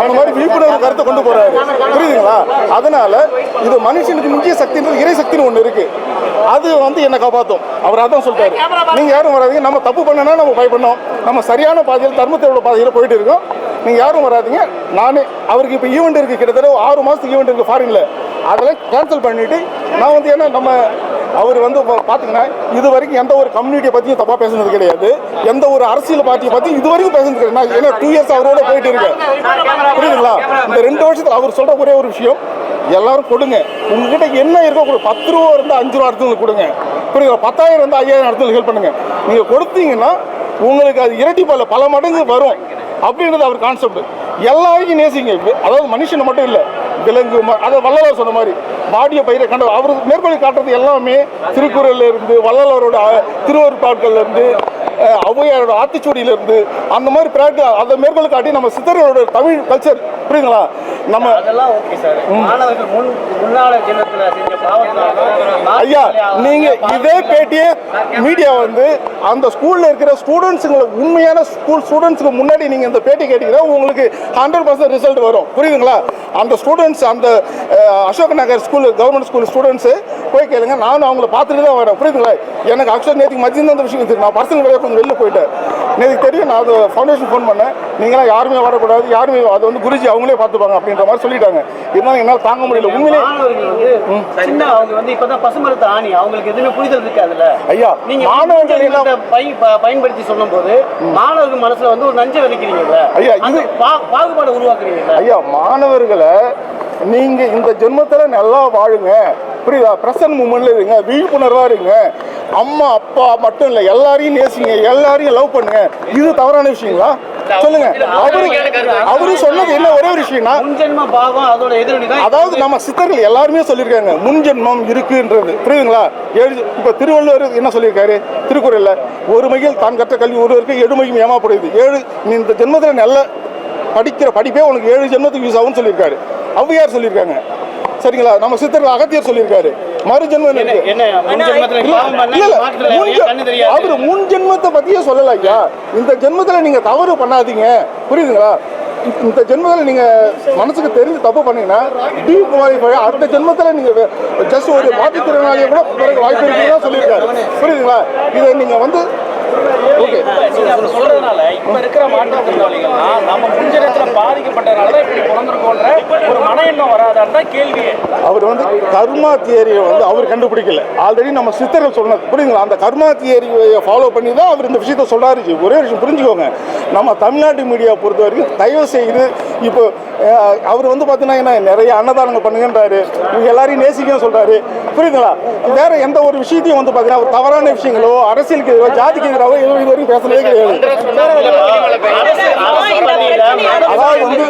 அந்த மாதிரி விழிப்புணர்வு கருத்தை கொண்டு போறாரு. புரியுதுங்களா? அதனால இது மனுஷனுக்கு மிஞ்சிய சக்தின்றது இறை சக்தின்னு ஒன்று இருக்கு. அது வந்து என்னை காப்பாற்றும் அவர் அதான் சொல்றாரு. நீங்க யாரும் வராதீங்க. நம்ம தப்பு பண்ணனா நம்ம பயப்படணும். நம்ம சரியான பாதையில் தர்மத்தோட பாதையில் போயிட்டு இருக்கோம். நீங்க யாரும் வராதீங்க. நானே அவருக்கு இப்போ ஈவெண்ட் இருக்கு. கிட்டத்தட்ட ஆறு மாசத்துக்கு ஈவெண்ட் இருக்கு ஃபாரின்ல அதெல்லாம் கேன்சல் பண்ணிட்டு நான் வந்து ஏன்னா நம்ம அவர் வந்து பார்த்தீங்கன்னா இது வரைக்கும் எந்த ஒரு கம்யூனிட்டியை பத்தியும் தப்பா பேசுனது கிடையாது. எந்த ஒரு அரசியல் பார்ட்டியை பத்தி இது வரைக்கும் பேசுனது கிடையாது. ஏன்னா டூ இயர்ஸ் அவரோட போயிட்டு இருக்கு புரியுதுங்களா? இந்த ரெண்டு வருஷத்துல அவர் சொல்ற ஒரே ஒரு விஷயம் எல்லாரும் கொடுங்க. உங்ககிட்ட என்ன இருக்கோ கொடுங்க பத்து ரூபா இருந்தால் அஞ்சு ரூபா அடுத்தவங்களுக்கு கொடுங்க. புரியுதா பத்தாயிரம் இருந்தால் ஐயாயிரம் அடுத்தவங்களுக்கு ஹெல்ப் பண்ணுங்க. நீங்க கொடுத்தீங்கன்னா உங்களுக்கு அது இரட்டி பல பல மடங்கு வரும் அப்படின்றது அவர் கான்செப்ட் எல்லாரையும் நேசிங்க. அதாவது மனுஷனை மட்டும் இல்லை விலங்கு அதை வல்லவர் சொன்ன மாதிரி. பாடிய பயிரை கண்ட அவர் மேற்கொள்ளி காட்டுறது எல்லாமே திருக்குறள்ல இருந்து வள்ளலாரோட திருவருட்பாட்கள்ல இருந்து ஔவையாரோட ஆத்திச்சூடியில இருந்து அந்த மாதிரி பிராக்டி அதை மேற்கொள்ள காட்டி நம்ம சித்தர்களோட தமிழ் கல்ச்சர் புரியுதுங்களா? நம்ம அதெல்லாம் ஓகே சார் மாணவர்கள் முன் முன்னால ஜென்மத்துல செஞ்ச பாவத்தினால ஐயா நீங்க இதே பேட்டியே மீடியா வந்து அந்த ஸ்கூல்ல இருக்கிற ஸ்டூடெண்ட்ஸுங்களை உண்மையான ஸ்கூல் ஸ்டூடெண்ட்ஸுக்கு முன்னாடி நீங்க இந்த பேட்டி கேட்டீங்கன்னா உங்களுக்கு ஹண்ட்ரட் பர்சன்ட் ரிசல்ட் வரும். புரியுதுங்களா? அந்த ஸ்டூடெண்ட்ஸ் அந்த Ashok Nagar school government school students போய் கேளுங்க. நானும் அவங்கள பார்த்துட்டு தான் வரேன். புரியுதுங்களா? எனக்கு ஆக்சுவலாக நேற்றுக்கு மதியம் தான் அந்த விஷயம் நான் பர்சனல் வேலையை கொஞ்சம் வெளில போயிட்டேன். நேற்றுக்கு தெரியும் நான் அது ஃபவுண்டேஷன் ஃபோன் பண்ணேன். நீங்களாம் யாருமே வரக்கூடாது யாருமே அது வந்து குருஜி அவங்களே பார்த்துப்பாங்க அப்படின்ற மாதிரி சொல்லிட்டாங்க. இருந்தாலும் என்னால் தாங்க முடியல. உண்மையிலே சின்ன அவங்க வந்து இப்பதான் பசுமரத்து ஆணி. அவங்களுக்கு எதுவுமே புரிதல் இருக்காதுல்ல. ஐயா நீங்க மாணவர்கள் என்ன பயன்படுத்தி சொல்லும்போது மாணவர்கள் மனசுல வந்து ஒரு நஞ்சை விதைக்கிறீங்கல்ல ஐயா, இது- பாகுபாடு உருவாக்குறீங்கல்ல ஐயா மாணவர்களை நீங்க இந்த ஜென்மத்துல நல்லா வாழுங்க. புரியுதா? பிரசன்ட் மூமெண்ட்ல இருங்க. விழிப்புணர்வா இருங்க. அம்மா அப்பா மட்டும் இல்ல எல்லாரையும் நேசிங்க எல்லாரையும் லவ் பண்ணுங்க. இது தவறான விஷயங்களா? சொல்லுங்க. அவரு அவரு சொன்னது என்ன ஒரே ஒரு விஷயம்னா முன்ஜென்ம பாவம் அதோட எதிரொலி தான். அதாவது நம்ம சித்தர்கள் எல்லாருமே சொல்லியிருக்காங்க முன் ஜென்மம் இருக்குன்றது. புரியுதுங்களா? ஏழு இப்போ திருவள்ளுவர் என்ன சொல்லியிருக்காரு? திருக்குறள்ல ஒரு மையில் தான் கற்ற கல்வி ஒருவருக்கு எழுமையும் ஏமாப்படுது ஏழு நீ இந்த ஜென்மத்தில் நல்ல படிக்கிற படிப்பே உனக்கு ஏழு ஜென்மத்துக்கு யூஸ் ஆகும்னு சொல்லியிருக்காரு. ஔவையார் சொல்லியிருக்காங்க சரிங்களா? நம்ம சித்தர்கள் அகத்தியர் சொல்லியிருக்காரு. மறு ஜென்மம் என்ன இருக்கு? என்ன முன் ஜென்மத்துல இல்ல, பாவம் பண்ணா இல்ல, இல்ல. மாற்றுல முன் ஏன் கண்ணு ஜெ- தெரியாது. அவரு முன் ஜென்மத்தை பத்தியே சொல்லல ஐயா. இந்த ஜென்மத்துல நீங்க தவறு பண்ணாதீங்க. புரியுதுங்களா? இந்த ஜென்மத்தில் நீங்க மனசுக்கு தெரிஞ்சு தப்பு பண்ணீங்கன்னா டீப் குவாலிஃபை அடுத்த ஜென்மத்தில் நீங்க ஜஸ்ட் ஒரு மாற்றுத்திறனாளியை கூட பிறகு வாய்ப்பு இருக்குன்னு சொல்லியிருக்காரு. புரியுதுங்களா? இதை நீங்க வந்து ஓகே. சொல்றதுனால இப்ப இருக்கிற மாற்றுத்திறனாளிகள்னா நம்ம முன்ஜனத்துல பாதிக்கப்பட்டதுனால தான் இப்படி பிறந்திருக்கோன்ற ஒரு வராதான் தான் கேள்வியே. அவர் வந்து கர்மா தியரியை வந்து அவர் கண்டுபிடிக்கல. ஆல்ரெடி நம்ம சித்தர்கள் சொன்னது. புரியுதுங்களா? அந்த கர்மா தியரியை ஃபாலோ பண்ணி தான் அவர் இந்த விஷயத்த சொல்லாருச்சு ஒரே விஷயம் புரிஞ்சுக்கோங்க. நம்ம தமிழ்நாட்டு மீடியா பொறுத்த வரைக்கும் தயவு செய்து இப்போ அவர் வந்து பார்த்தீங்கன்னா என்ன நிறைய அன்னதானங்கள் பண்ணுங்கன்றாரு இவங்க எல்லாரையும் நேசிக்கன்னு சொல்றாரு. புரியுதுங்களா? வேற எந்த ஒரு விஷயத்தையும் வந்து பார்த்தீங்கன்னா ஒரு தவறான விஷயங்களோ அரசியலுக்கு எதிராக ஜாதிக்கு எதிராகவோ எதுவும் இது வரைக்கும் பேசவே கிடையாது. அதாவது வந்து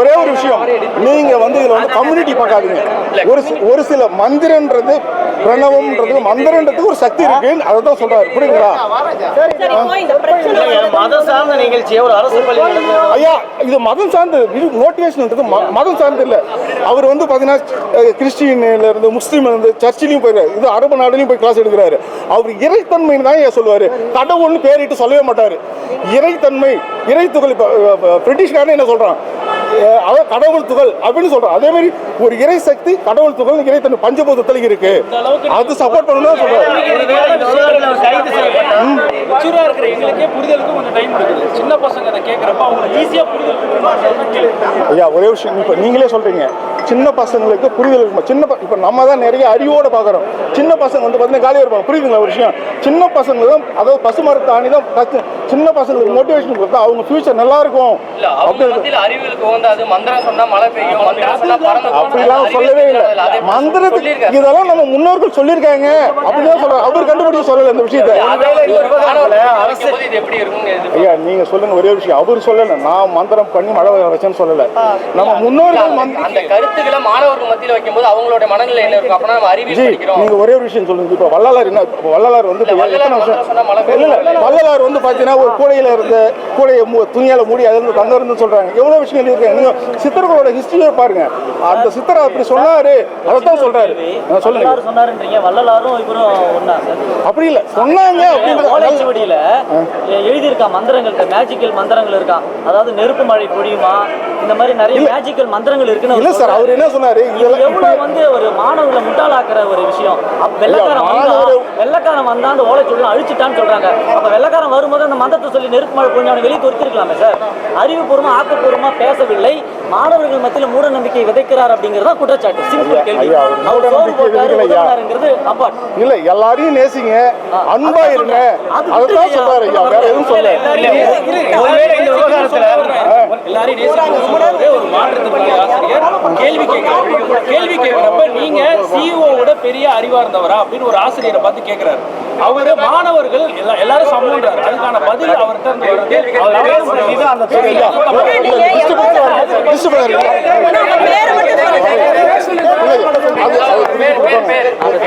ஒரே ஒரு விஷயம் நீங்க வந்து இதுல வந்து கம்யூனிட்டி பார்க்காதீங்க. ஒரு ஒரு சில மந்திரன்றது பிரணவம்ன்றது மந்திரன்றதுக்கு ஒரு சக்தி இருக்கு அதை தான் சொல்றாரு. புரியுங்களா பிரச்சனை வந்து மதம் சார்ந்த ஐயா இது சார்ந்து மதம் சார்ந்து இல்லை அவர் வந்து பார்த்தீங்கன்னா அஹ், இருந்து முஸ்லீம்ல இருந்து சர்ச்சிலையும் போயிருக்காரு இது அரபு நாடுலையும் போய் கிளாஸ் எடுக்கிறாரு. அவர் இறைத்தன்மைன்னு தான் ஏன் சொல்லுவாரு? கடவுள்னு பேரிட்டு சொல்லவே மாட்டாரு. இறைத்தன்மை இறை துகள் இப்போ பிரிட்டிஷ்காரன் என்ன சொல்றான்? அவன் கடவுள் துகள் அப்படின்னு சொல்றான் அதே மாதிரி ஒரு இறை சக்தி கடவுள் துகள் இறைத்தன்மை பஞ்சபூதத்தில் இருக்கு. அது சப்போர்ட் பண்ணணும் கேள்வி ஐயா ஒரே விஷயம் இப்போ நீங்களே சொல்றீங்க. சின்ன பசங்களுக்கு புரிதல் இருக்குமா? சின்ன இப்போ நம்ம தான் நிறைய அறிவோட பார்க்குறோம் சின்ன பசங்க வந்து பார்த்தீங்கன்னா காலியாக இருப்பாங்க. புரியுதுங்களா ஒரு விஷயம்? சின்ன பசங்க தான் அதாவது பசுமரத்தை அணி தான் சின்ன பசங்களுக்கு மோட்டிவேஷன் கொடுத்தா அவங்க ஃபியூச்சர் நல்லா இருக்கும். அப்படிலாம் சொல்லவே இல்லை. மந்திரத்துக்கு. இதெல்லாம் நம்ம முன்னோர்கள் சொல்லியிருக்காங்க. அப்படிதான் சொல்றாரு அவர் கண்டுபிடிச்சு சொல்லல இந்த விஷயத்தை. ஐயா நீங்க சொல்லுங்க ஒரே விஷயம். அவர் சொல்லல. நான் மந்திரம் பண்ணி மழை வச்சேன்னு சொல்லல. நம்ம முன்னோர்கள் அந்த கருத்துக்களை மாணவர்கள் மத்தியில வைக்கும்போது அவங்களோட மனநிலை என்ன இருக்கும் அப்பனா நம்ம அறிவியல் நீங்க ஒரே ஒரு விஷயம் சொல்லுங்க. இப்போ வள்ளலார் என்ன இப்போ வள்ளலார் வந்து எத்தனை வருஷம் வள்ளலார் வந்து பாத்தீங்கன்னா ஒரு கூடையில இருந்த கூடையை மூ- துணியால மூடி அதுல இருந்து தங்க இருந்து சொல்றாங்க. எவ்வளவு விஷயம் எழுதியிருக்காங்க நீங்க சித்தர்களோட ஹிஸ்டரியை பாருங்க. அந்த சித்தர் அப்படி சொன்னாரு. அதைத்தான் சொல்றாரு. நான் சொல்லுங்க அப்படி இல்ல. சொன்னாங்க அப்படின்றது ஓலைச்சுவடியில எழுதியிருக்கான் மந்திரங்கள்ட்ட மேஜிக்கல் மந்திரங்கள் இருக்கான் அதாவது நெருப்பு மழை பொழியுமா? இந்த மாதிரி நிறைய மேஜிக்கல் மந்திரங்கள் இருக்குன்னு இல்ல சார் அவர் என்ன சொன்னாரு? இது இதெல்லாம் எவ்வளவு வந்து ஒரு மாணவர்களை முட்டாளாக்குற ஒரு விஷயம்? வெள்ளக்காரன் வந்தா வெள்ளக்காரன் வந்தா அந்த ஓலைச்சுவடிலாம் அழிச்சிட்டான்னு சொல்றாங்க. அப்ப வெள்ளக்காரன் வரும்போது அந்த மந்தத்தை சொல்லி நெருப்பு மழை பொண்ணு அவனை வெளியே துரத்திருக்கலாமே சார். அறிவுபூர்வமா ஆக்கப்பூர்வமா பேசவில்லை. மாணவர்கள் மத்தியில மூட நம்பிக்கை விதைக்கிறார் அப்படிங்கறதா குற்றச்சாட்டு. சிம்பிள் கேள்வி. ஐயா, அவர் சோறு மூடநம்பிக்கை போட்டாரு? உதவினாருங்கிறது அப்பாட். இல்ல எல்லாரையும் நேசிங்க. அன்பா இருங்க. அதுதான் சொல்றாரு ஐயா. வேற எதுவும் சொல்ல ஒருவேளை இந்த விவகாரத்துல எல்லாரையும் ஒரு மாற்றுத்திறனாளி ஆசிரியர் கேள்வி கேட்கிறார் கேள்வி கேட்கிறப்ப நீங்க சிஇஓவோட பெரிய அறிவா இருந்தவரா அப்படின்னு ஒரு ஆசிரியரை பார்த்து கேட்கிறாரு அவரு மாணவர்கள் எல்லா எல்லாரும் சமம்ன்றாரு அதுக்கான பதில் அவர்கிட்ட இருந்து வருது அவர்